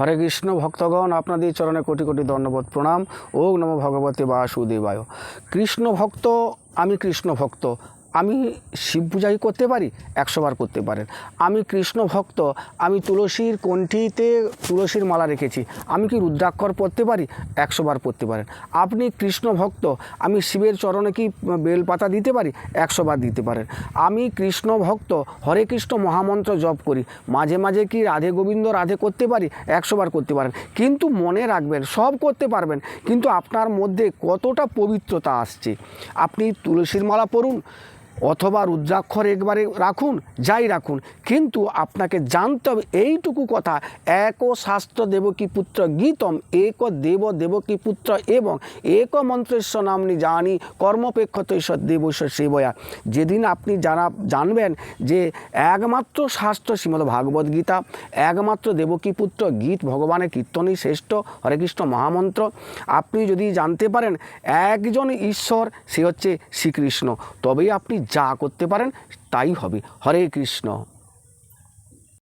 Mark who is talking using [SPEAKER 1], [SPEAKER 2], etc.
[SPEAKER 1] হরে কৃষ্ণ, ভক্তগণ, আপনাদের চরণে কোটি কোটি ধন্যবাদ, প্রণাম। ও নম ভগবতে বাসুদেবায়। কৃষ্ণ ভক্ত, আমি কৃষ্ণ ভক্ত। আমি শিব পূজাই করতে পারি, একশোবার করতে পারেন। আমি কৃষ্ণ ভক্ত, আমি তুলসীর কণ্ঠিতে তুলসীর মালা রেখেছি, আমি কি রুদ্রাক্ষর পড়তে পারি? একশোবার পড়তে পারেন। আপনি কৃষ্ণ ভক্ত, আমি শিবের চরণে কি বেলপাতা দিতে পারি? একশোবার দিতে পারেন। আমি কৃষ্ণ ভক্ত, হরে কৃষ্ণ মহামন্ত্র জপ করি, মাঝে মাঝে কি রাধে গোবিন্দ রাধে করতে পারি? একশোবার করতে পারেন। কিন্তু মনে রাখবেন, সব করতে পারবেন, কিন্তু আপনার মধ্যে কতটা পবিত্রতা আসছে? আপনি তুলসীর মালা পড়ুন অথবা রুদ্রাক্ষর একবারে রাখুন, যাই রাখুন। কিন্তু আপনাকে জানতে হবে এইটুকু কথা, এক শাস্ত্র দেবকী পুত্র গীতম, এক দেব দেবকী পুত্র এবং এক মন্ত্রেশ্বর নামনি জানি, কর্মপেক্ষত ঈশ্বর দেবশ্বর সেবয়া। যেদিন আপনি যারা জানবেন যে একমাত্র শাস্ত্র শ্রীমদ ভাগবত গীতা, একমাত্র দেবকী পুত্র গীত ভগবানের কীর্তনই শ্রেষ্ঠ, হরে কৃষ্ণ মহামন্ত্র, আপনি যদি জানতে পারেন একজন ঈশ্বর, সে হচ্ছে শ্রীকৃষ্ণ। তবেই আপনি যা করতে পারেন তাই হবে। হরে কৃষ্ণ।